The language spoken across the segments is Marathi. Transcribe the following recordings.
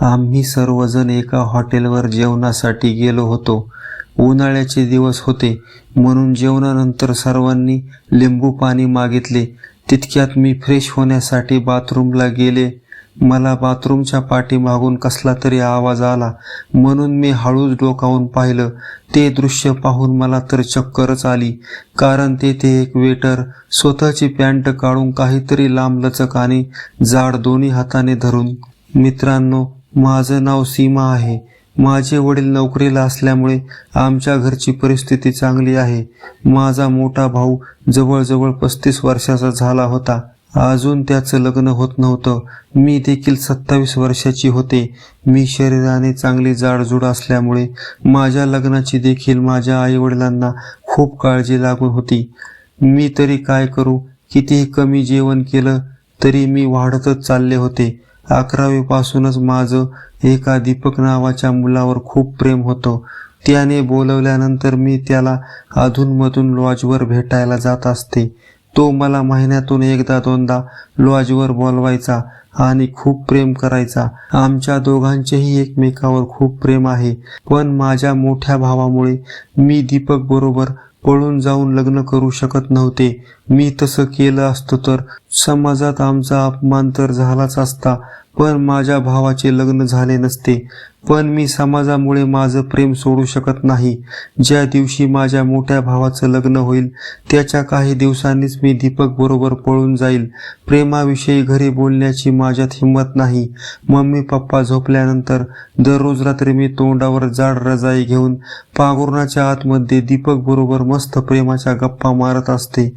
आम्ही सर्वजण एका हॉटेलवर जेवणासाठी गेलो होतो. उन्हाळ्याचे दिवस होते. म्हणून जेवणानंतर सर्वांनी लिंबू पाणी मागितले. तितक्यात मी फ्रेश होण्यासाठी बाथरूमला गेले. मला बाथरूमच्या पाठीमागून कसला तरी आवाज आला. म्हणून मी हळूच डोकावून पाहिलं. ते दृश्य पाहून मला तर चक्करच आली. कारण तेथे एक वेटर स्वतःची पॅन्ट काढून काहीतरी लांबलचक आणि जाड दोन्ही हाताने धरून. मित्रांनो माझं नाव सीमा आहे. माझे वडील नोकरीला असल्यामुळे आमच्या घरची परिस्थिती चांगली आहे. माझा मोठा भाऊ जवळजवळ पस्तीस वर्षाचा झाला होता. अजून त्याचं लग्न होत नव्हतं. मी देखील सत्तावीस वर्षाची होते. मी शरीराने चांगली जाडजूड असल्यामुळे माझ्या लग्नाची देखील माझ्या आईवडिलांना खूप काळजी लागून होती. मी तरी काय करू? कितीही कमी जेवण केलं तरी मी वाढतच चालले होते. अकरावीपासूनच माझं एका दीपक नावाच्या मुलावर खूप प्रेम होतं. त्याने बोलवल्यानंतर मी त्याला अधूनमधून लॉजवर भेटायला जात असते. तो मला महिन्यातून एकदा दोनदा लॉजवर बोलवायचा आणि खूप प्रेम करायचा. आमच्या दोघांचेही एकमेकावर खूप प्रेम आहे. पण माझ्या मोठ्या भावामुळे मी दीपक बरोबर पळून जाऊन लग्न करू शकत नव्हते. मी तसं केलं असतं तर समाजात आमचा अपमान तर झालाच असता पण माझ्या भावाचे लग्न झाले नसते. पण मी समाजामुळे माझं प्रेम सोडू शकत नाही. ज्या दिवशी माझ्या मोठ्या भावाचं लग्न होईल त्याच्या काही दिवसांनीच मी दीपक बरोबर पळून जाईल. प्रेमाविषयी घरी बोलण्याची माझ्यात हिंमत नाही. मम्मी पप्पा झोपल्यानंतर दररोज रात्री मी तोंडावर जाड रजाई घेऊन पागुरणाच्या आतमध्ये दीपक बरोबर मस्त प्रेमाच्या गप्पा मारत असते.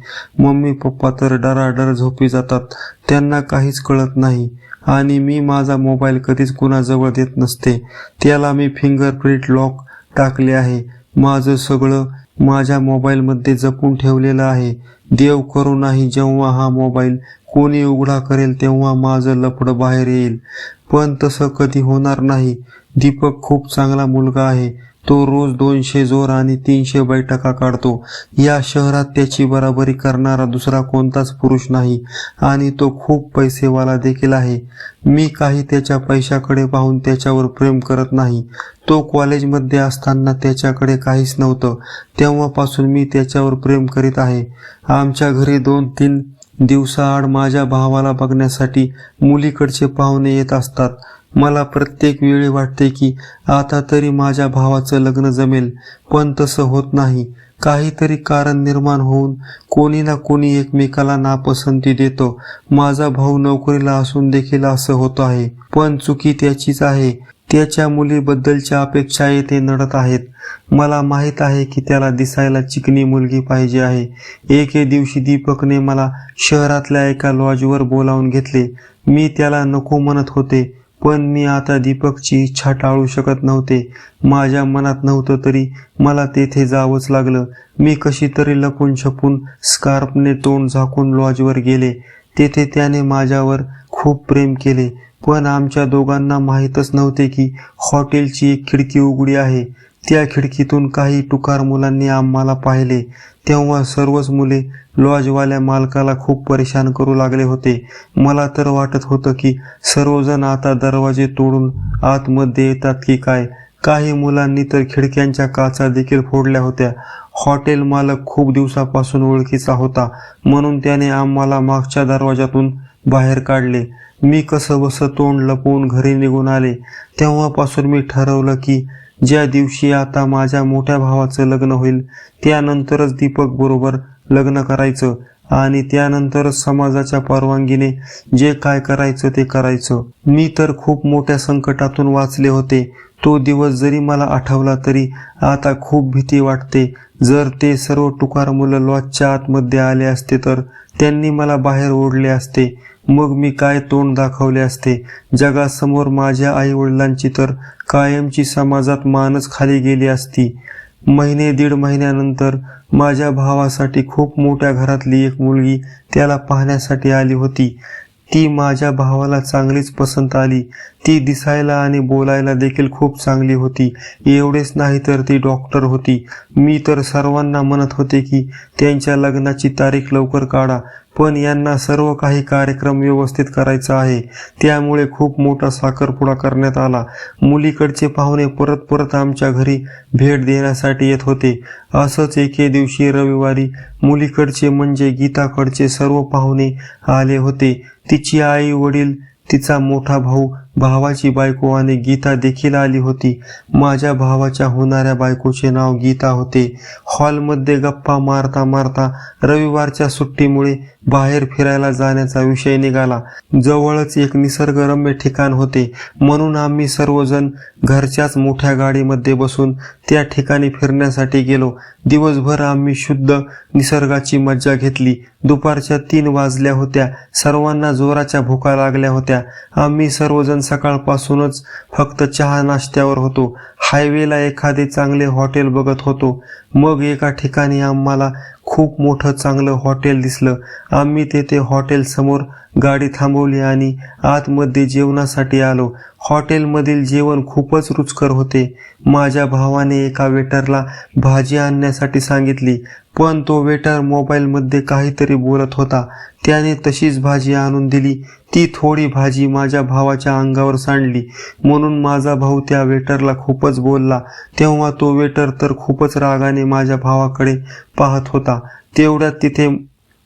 मम्मी पप्पा तर डराडर झोपी जातात. त्यांना काहीच कळत नाही. आणि मी माझा मोबाईल कधीच कुणाजवळ देत नसते. त्याला मी फिंगरप्रिंट लॉक टाकले आहे. माझं सगळं माझ्या मोबाईलमध्ये जपून ठेवलेलं आहे. देव करू नाही जेव्हा हा मोबाईल कोणी उघडा करेल तेव्हा माझं लपडं बाहेर येईल. पण तसं कधी होणार नाही. दीपक खूप चांगला मुलगा आहे. तो रोज दोनशे जोर आणि तीनशे बैठका काढतो. या शहरात त्याची बराबरी करणारा दुसरा कोणताच पुरुष नाही आणि तो खूप पैसेवाला देखील आहे. मी काही त्याच्या पैशाकडे पाहून त्याच्यावर प्रेम करत नाही. तो कॉलेजमध्ये असताना त्याच्याकडे काहीच नव्हतं. तेव्हापासून मी त्याच्यावर प्रेम करीत आहे. आमच्या घरी दोन तीन दिवसाआड माझ्या भावाला बघण्यासाठी मुलीकडचे पाहुणे येत असतात. मला प्रत्येक वेळी वाटते की आता तरी माझ्या भावाचं लग्न जमेल पण तसं होत नाही. काहीतरी कारण निर्माण होऊन कोणी ना कोणी एकमेकाला नापसंती देतो. माझा भाऊ नोकरीला असून देखील असं होत आहे पण चुकी त्याचीच आहे. त्याच्या मुलीबद्दलच्या अपेक्षा येथे नडत आहेत. मला माहीत आहे की त्याला दिसायला चिकनी मुलगी पाहिजे आहे. एके दिवशी दीपकने मला शहरातल्या एका लॉजवर बोलावून घेतले. मी त्याला नको म्हणत होते पण मी आता दीपकची इच्छा टाळू शकत नव्हते. माझ्या मनात नव्हतं तरी मला तेथे जावंच लागलं. मी कशी तरी लपून छपून स्कार्फने तोंड झाकून लॉजवर गेले. तेथे त्याने माझ्यावर खूप प्रेम केले. पण आमच्या दोघांना माहीतच नव्हते की हॉटेलची एक खिडकी उघडी आहे. त्या खिडकीतून काही टुकार मुलांनी आम्हाला पाहिले. तेव्हा सर्वच मुले लॉजवाल्या मालकाला खूप परेशान करू लागले होते. मला तर वाटत होतं की सर्वजण आता दरवाजे तोडून आतमध्ये येतात की काय? काही मुलांनी तर खिडक्यांच्या काचा देखील फोडल्या होत्या. हॉटेल मालक खूप दिवसापासून ओळखीचा होता. म्हणून त्याने आम्हाला मागच्या दरवाजातून बाहेर काढले. मी कसं बसं तोंड लपवून घरी निघून आले. तेव्हापासून मी ठरवलं की ज्या दिवशी आता माझ्या मोठ्या भावाचं लग्न होईल त्यानंतरच दीपक बरोबर लग्न करायचं आणि त्यानंतरच समाजाच्या परवानगीने जे काय करायचं ते करायचं. मी तर खूप मोठ्या संकटातून वाचले होते. तो दिवस जरी मला आठवला तरी आता खूप भीती वाटते. जर ते सर्व टुकार मुलं लॉजच्या आतमध्ये आले असते तर त्यांनी मला बाहेर ओढले असते. मग मी काय तोंड दाखवले असते? जगासमोर माझ्या आई वडिलांची तर कायमची समाजात मानच खाली गेली असती. महिने दीड महिन्यानंतर माझ्या भावासाठी खूप मोठ्या घरातली एक मुलगी त्याला पाहण्यासाठी आली होती. ती माझ्या भावाला चांगलीच पसंत आली. ती दिसायला आणि बोलायला देखील खूप चांगली होती. एवढेच नाही तर ती डॉक्टर होती. मी तर सर्वांना म्हणत होते की त्यांच्या लग्नाची तारीख लवकर काढा. पण यांना सर्व काही कार्यक्रम व्यवस्थित करायचा आहे. त्यामुळे खूप मोठा साखरपुडा करण्यात आला. मुलीकडचे पाहुणे परत परत आमच्या घरी भेट देण्यासाठी येत होते. असंच एके दिवशी रविवारी मुलीकडचे म्हणजे गीताकडचे सर्व पाहुणे आले होते. तिची आई वडील तिचा मोठा भाऊ भावाची बायको आणि गीता देखील आली होती. माझ्या भावाच्या होणाऱ्या बायकोचे नाव गीता होते. हॉलमध्ये गप्पा मारता मारता रविवारच्या सुट्टीमुळे बाहेर फिरायला जाण्याचा विषय निघाला. जवळच एक निसर्गरम्य ठिकाण होते. म्हणून आम्ही सर्वजण घरच्याच मोठ्या गाडीमध्ये बसून त्या ठिकाणी फिरण्यासाठी गेलो. दिवसभर आम्ही शुद्ध निसर्गाची मज्जा घेतली. दुपारच्या तीन वाजल्या होत्या. सर्वांना जोराच्या भुका लागल्या होत्या. आम्ही सर्वजण सकाळपासूनच फक्त चहा नाश्त्यावर होतो. हायवेला एखादे चांगले हॉटेल बघत होतो. मग एका ठिकाणी आम्हाला खूप मोठं चांगलं हॉटेल दिसलं. आम्ही तेथे हॉटेलसमोर गाडी थांबवली आणि आतमध्ये जेवणासाठी आलो. हॉटेलमधील जेवण खूपच रुचकर होते. माझ्या भावाने एका वेटरला भाजी आणण्यासाठी सांगितली पण तो वेटर मोबाईलमध्ये काहीतरी बोलत होता. त्याने तशीच भाजी आणून दिली. ती थोडी भाजी माझ्या भावाच्या अंगावर सांडली. म्हणून माझा भाऊ त्या वेटरला खूपच बोलला. तेव्हा तो वेटर तर खूपच रागाने माझ्या भावाकडे पाहत होता. तेवढ्यात तिथे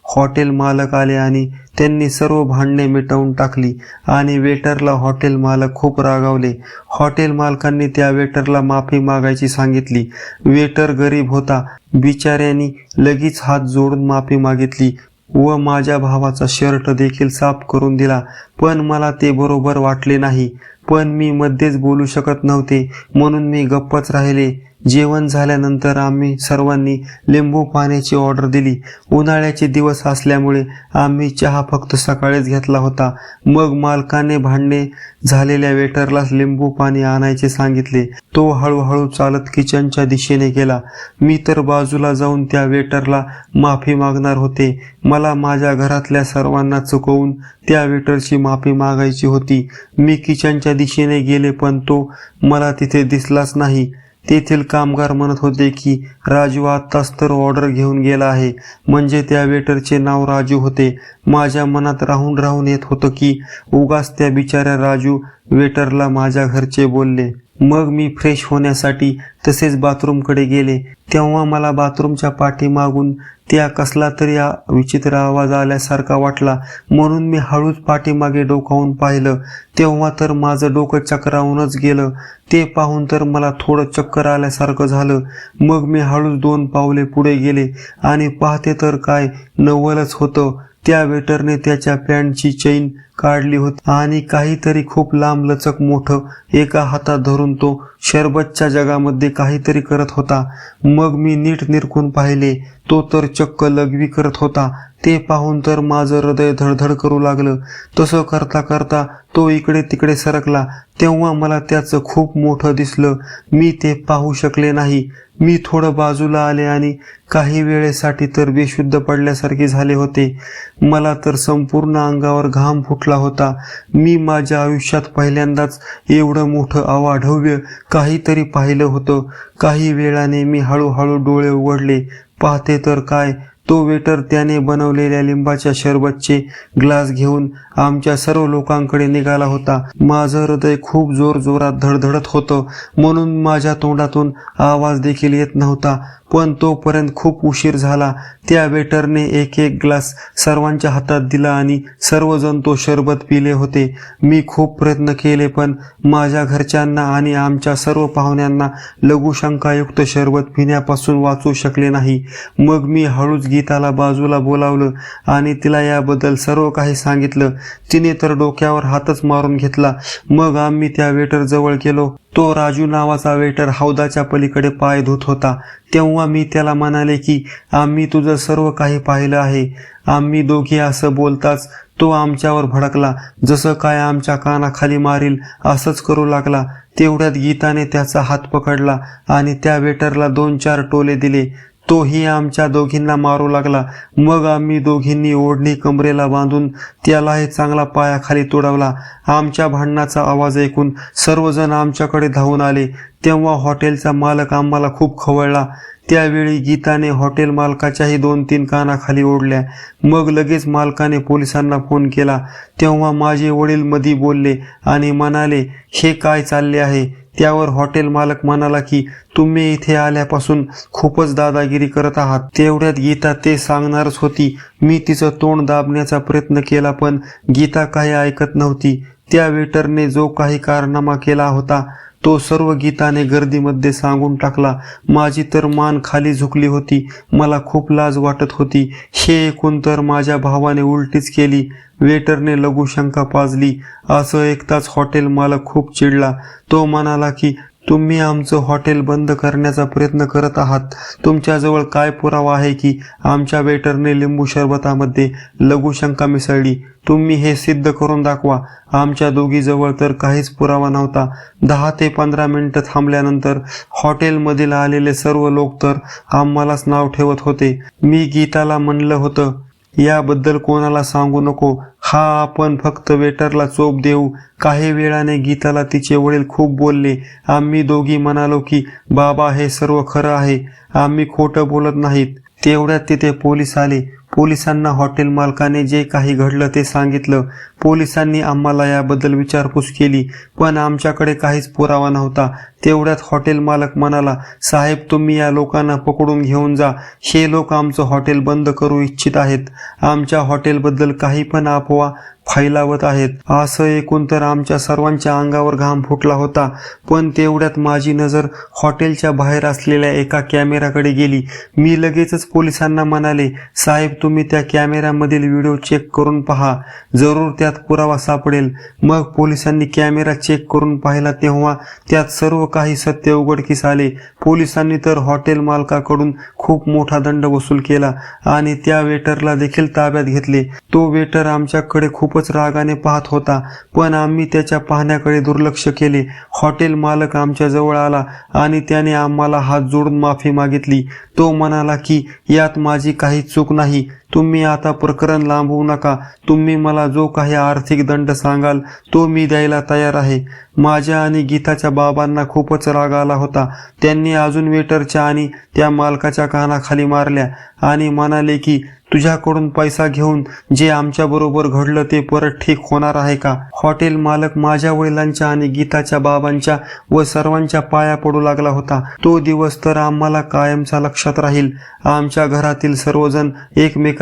हॉटेल मालक आले आणि त्यांनी सर्व भांडणे मिटवून टाकली आणि वेटरला हॉटेल मालक खूप रागावले. हॉटेल मालकांनी त्या वेटरला माफी मागायची सांगितली. वेटर गरीब होता. बिचाऱ्यांनी लगेच हात जोडून माफी मागितली व माझ्या भावाचा शर्ट देखील साफ करून दिला. पण मला ते बरोबर वाटले नाही. पण मी मध्येच बोलू शकत नव्हते. म्हणून मी गप्पच राहिले. जेवण झाल्यानंतर आम्ही सर्वांनी लिंबू पाण्याची ऑर्डर दिली. उन्हाळ्याचे दिवस असल्यामुळे आम्ही चहा फक्त सकाळीच घेतला होता. मग मालकाने भांडणे झालेल्या वेटरला लिंबू पाणी आणायचे सांगितले. तो हळूहळू चालत किचनच्या दिशेने गेला. मी तर बाजूला जाऊन त्या वेटरला माफी मागणार होते. मला माझ्या घरातल्या सर्वांना चुकवून त्या वेटरची माफी मागायची होती. मी किचनच्या दिशेने गेले पण तो मला तिथे दिसलाच नाही. तेथील कामगार म्हणत होते की राजू आत्ताच तर ऑर्डर घेऊन गेला आहे. म्हणजे त्या वेटरचे नाव राजू होते. माझ्या मनात राहून राहून येत होतं की उगाच त्या बिचाऱ्या राजू वेटरला माझ्या घरचे बोलले. मग मी फ्रेश होण्यासाठी तसेच बाथरूमकडे गेले. तेव्हा मला बाथरूमच्या पाठीमागून त्या कसला तरी विचित्र आवाज आल्यासारखा वाटला. म्हणून मी हळूच पाठीमागे डोकावून पाहिलं. तेव्हा तर माझं डोकं चक्रावूनच गेलं. ते पाहून तर मला थोडं चक्कर आल्यासारखं झालं. मग मी हळूच दोन पावले पुढे गेले. आणि पाहते तर काय नवलच होतं. त्या वेटरने त्याच्या पॅन्टची चैन काढली होती. आणि काहीतरी खूप लांब लचक मोठं एका हातात धरून तो शरबतच्या जगामध्ये काहीतरी करत होता. मग मी नीट निरखून पाहिले. तो तर चक्क लघवी करत होता. ते पाहून तर माझं हृदय धडधड करू लागलं. तसं करता करता तो इकडे तिकडे सरकला. तेव्हा मला त्याचं खूप मोठं दिसलं. मी ते पाहू शकले नाही. मी थोडं बाजूला आले आणि काही वेळेसाठी तर बेशुद्ध पडल्यासारखे झाले होते. मला तर संपूर्ण अंगावर घाम फुटला. होता. मी माझ्या आयुष्यात पहिल्यांदाच एवढं मोठं अवाढव्य काहीतरी पाहिलं होतं. काही वेळाने मी हळूहळू डोळे उघडले. पाहते तर काय? तो वेटर त्याने बनवलेल्या लिंबाच्या शरबतचे ग्लास घेऊन आमच्या सर्व लोकांकडे निघाला होता. माझं हृदय खूप जोर जोरात धडधडत होतं. म्हणून माझ्या तोंडातून आवाज देखील येत नव्हता. पण तोपर्यंत खूप उशीर झाला. त्या वेटरने एक एक ग्लास सर्वांच्या हातात दिला आणि सर्वजण तो शरबत पिले होते. मी खूप प्रयत्न केले पण माझ्या घरच्यांना आणि आमच्या सर्व पाहुण्यांना लघुशंकायुक्त शरबत पिण्यापासून वाचू शकले नाही. मग मी हळूच गीताला बाजूला बोलावलं आणि तिला याबद्दल सर्व काही सांगितलं. तिने तर डोक्यावर हातच मारून घेतला. मग आम्ही त्या वेटर जवळ गेलो. तो राजू नावाचा वेटर हौदाच्या पलीकडे पाय धुत होता. तेव्हा मी त्याला म्हणाले की आम्ही तुझं सर्व काही पाहिलं आहे. आम्ही दोघे असं बोलताच तो आमच्यावर भडकला. जसं काय आमच्या कानाखाली मारील असंच करू लागला. तेवढ्यात गीताने त्याचा हात पकडला आणि त्या वेटरला दोन चार टोले दिले. तोही आमच्या दोघींना मारू लागला. मग आम्ही दोघींनी ओढणी कमरेला बांधून त्यालाही चांगला पायाखाली तुडवला. आमच्या भांडणाचा आवाज ऐकून सर्वजण आमच्याकडे धावून आले. तेव्हा हॉटेलचा मालक आम्हाला खूप खवळला. त्यावेळी गीताने हॉटेल मालकाच्याही दोन तीन कानाखाली ओढल्या. मग लगेच मालकाने पोलिसांना फोन केला. तेव्हा माझे वडील मधी बोलले आणि म्हणाले हे काय चालले आहे? त्यावर हॉटेल मालक म्हणाला की तुम्ही इथे आल्यापासून खूपच दादागिरी करत आहात. तेवढ्यात गीता ते सांगणारच होती. मी तिचं तोंड दाबण्याचा प्रयत्न केला पण गीता काही ऐकत नव्हती. त्या वेटरने जो काही कारनामा केला होता तो सर्व गीताने गर्दीमध्ये सांगून टाकला माझी तर मान खाली झुकली होती मला खूप लाज वाटत होती. हे ऐकून तर माझ्या भावाने उलटीच केली वेटरने लघुशंका पाजली. असं ऐकताच हॉटेल मालक खूप चिडला. तो म्हणाला की तुम्ही आमचं हॉटेल बंद करण्याचा प्रयत्न करत आहात. तुमच्याजवळ काय पुरावा आहे की आमच्या वेटरने लिंबू सरबतामध्ये लघुशंका मिसळली? तुम्ही हे सिद्ध करून दाखवा. आमच्या दोघीजवळ तर काहीच पुरावा नव्हता. दहा ते पंधरा मिनिटं थांबल्यानंतर हॉटेलमधील आलेले सर्व लोक तर आम्हालाच नाव ठेवत होते. मी गीताला म्हणलं होतं याबद्दल कोणाला सांगू नको. हा आपण फक्त वेटरला चोप देऊ. काही वेळाने गीताला तिचे वडील खूप बोलले. आम्ही दोघी म्हणालो की बाबा हे सर्व खरं आहे. आम्ही खोटं बोलत नाहीत. तेवढ्यात तिथे पोलीस आले. पोलिसांना हॉटेल मालकाने जे काही घडलं ते सांगितलं. पोलिसांनी आम्हाला याबद्दल विचारपूस केली पण आमच्याकडे काहीच पुरावा नव्हता. तेवढ्यात हॉटेल मालक म्हणाला साहेब तुम्ही या लोकांना पकडून घेऊन जा. हे लोक आमचं हॉटेल बंद करू इच्छित आहेत. आमच्या हॉटेलबद्दल काही पण अफवा फैलावत आहेत. असं ऐकून तर आमच्या सर्वांच्या अंगावर घाम फुटला होता. पण तेवढ्यात माझी नजर हॉटेलच्या बाहेर असलेल्या एका कॅमेराकडे गेली. मी लगेचच पोलिसांना म्हणाले साहेब तुम्ही त्या कॅमेऱ्यामधील व्हिडिओ चेक करून पहा. जरूर त्यात पुरावा सापडेल. मग पोलिसांनी कॅमेरा चेक करून पाहिला तेव्हा त्यात सर्व काही सत्य उघडकीस आले. पोलिसांनी तर हॉटेल मालकाकडून खूप मोठा दंड वसूल केला आणि त्या वेटरला देखील ताब्यात घेतले. तो वेटर आमच्याकडे खूप खूपच रागाने पाहत होता पण आम्ही त्याच्या पाहण्याकडे दुर्लक्ष केले. हॉटेल मालक आमच्या जवळ आला आणि त्याने आम्हाला हात जोडून माफी मागितली. तो म्हणाला की यात माझी काही चूक नाही. तुम्ही आता प्रकरण लांबवू नका. तुम्ही मला जो काही आर्थिक दंड सांगाल तो मी द्यायला तयार आहे. माझ्या आणि गीताच्या बाबांना खूपच राग आला होता. त्यांनी अजून वेटरच्या आणि त्या मालकाच्या कानाखाली मारल्या आणि म्हणाले की तुझ्याकडून पैसा घेऊन जे आमच्या बरोबर घडलं ते परत ठीक होणार आहे का? हॉटेल मालक माझ्या वडिलांच्या आणि गीताच्या बाबांच्या व सर्वांच्या पाया पडू लागला होता. तो दिवस तर आम्हाला कायमचा लक्षात राहील. आमच्या घरातील सर्वजण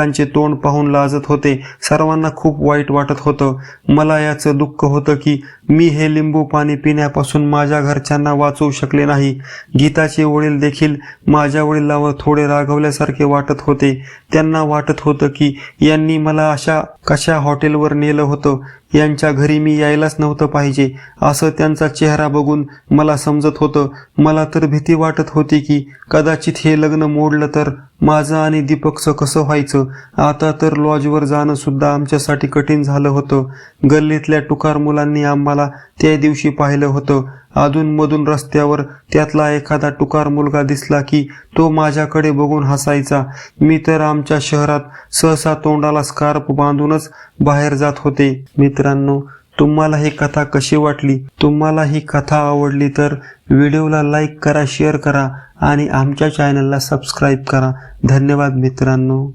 एकमेकांचे तोंड पाहून लाजत होते. सर्वांना खूप वाईट वाटत होतं. मला याचं दुःख होतं की मी हे लिंबू पाणी पिण्यापासून माझ्या घरच्यांना वाचवू शकले नाही. गीताचे वडील देखील माझ्या वडिलांवर थोडे रागवल्यासारखे वाटत होते. त्यांना वाटत होतं की यांनी मला अशा कशा हॉटेलवर नेलं होतं. यांच्या घरी मी यायलाच नव्हतं पाहिजे. असं त्यांचा चेहरा बघून मला समजत होतं. मला तर भीती वाटत होती की कदाचित हे लग्न मोडलं तर माझं आणि दीपकचं कसं व्हायचं? आता तर लॉजवर जाणं सुद्धा आमच्यासाठी कठीण झालं होतं. गल्लीतल्या टुकार मुलांनी आम्हाला त्या दिवशी पाहिलं होतं. अधूनमधून रस्त्यावर त्यातला एखादा टुकार मुलगा दिसला की तो माझ्याकडे बघून हसायचा. मी तर आमच्या शहरात सहसा तोंडाला स्कार्फ बांधूनच बाहेर जात होते. मित्रांनो तुम्हाला ही कथा कशी वाटली? तुम्हाला ही कथा आवडली तर व्हिडिओला लाईक करा शेअर करा आणि आमच्या चॅनलला सबस्क्राईब करा. धन्यवाद मित्रांनो.